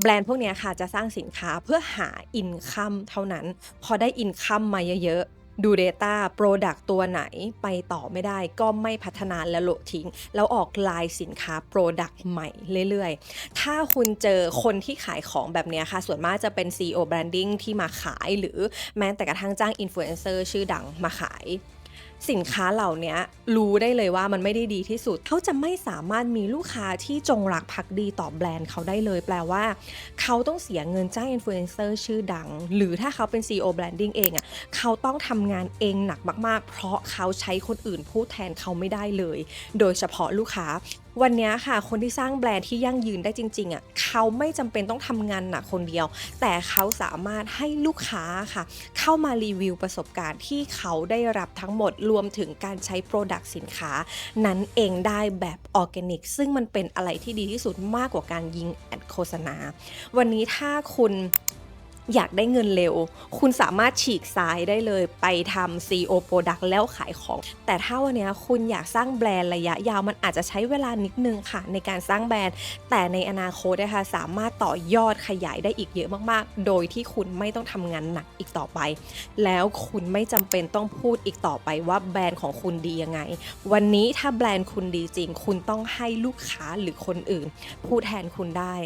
แบรนด์พวกนี้ค่ะจะสร้างสินค้าเพื่อหาอินคัมเท่านั้น พอได้อินคัมมาเยอะๆ ดู Data Product ตัวไหนไปต่อไม่ได้ก็ไม่พัฒนาและโละทิ้ง แล้วออกลายสินค้า Product ใหม่เรื่อยๆ ถ้าคุณเจอคนที่ขายของแบบนี้ค่ะ ส่วนมากจะเป็น CEO Branding ที่มาขายหรือแม้แต่กระทั่งจ้างอินฟลูเอนเซอร์ชื่อดังมาขาย สินค้าเหล่านี้รู้ได้เลยว่ามันไม่ได้ดีที่สุด เขาจะไม่สามารถมีลูกค้าที่จงรักภักดีต่อแบรนด์เขาได้เลย แปลว่า เขาต้องเสียเงินจ้างอินฟลูเอนเซอร์ชื่อดัง หรือถ้าเขาเป็น CEO Branding เองอะ่ะเขาต้องทำงานเองหนักมากๆ เพราะเขาใช้คนอื่นพูดแทนเขาไม่ได้เลย โดยเฉพาะลูกค้าวันนี้ค่ะ คนที่สร้างแบรนด์ที่ยั่งยืนได้จริงๆอะเขาไม่จำเป็นต้องทำงานหนักคนเดียว แต่เขาสามารถให้ลูกค้าค่ะ เข้ามารีวิวประสบการณ์ที่เขาได้รับทั้งหมดรวมถึงการใช้โปรดักต์สินค้า นั้นเองได้แบบออร์แกนิก ซึ่งมันเป็นอะไรที่ดีที่สุดมากกว่าการยิงแอดโฆษณา วันนี้ถ้าคุณ อยากได้เงินเร็ว คุณสามารถฉีกซ้ายได้เลยไปทำ CEO Product แล้วขายของ แต่ถ้าวันนี้คุณอยากสร้างแบรนด์ระยะยาวมันอาจจะใช้เวลานิดนึงค่ะ ในการสร้างแบรนด์ แต่ในอนาคตนะคะสามารถต่อยอดขยายได้อีกเยอะมากๆ โดยที่คุณไม่ต้องทำงานหนักอีกต่อไป แล้วคุณไม่จำเป็นต้องพูดอีกต่อไปว่าแบรนด์ของคุณดียังไง วันนี้ถ้าแบรนด์คุณดีจริง คุณต้องให้ลูกค้าหรือคนอื่นพูดแทนคุณได้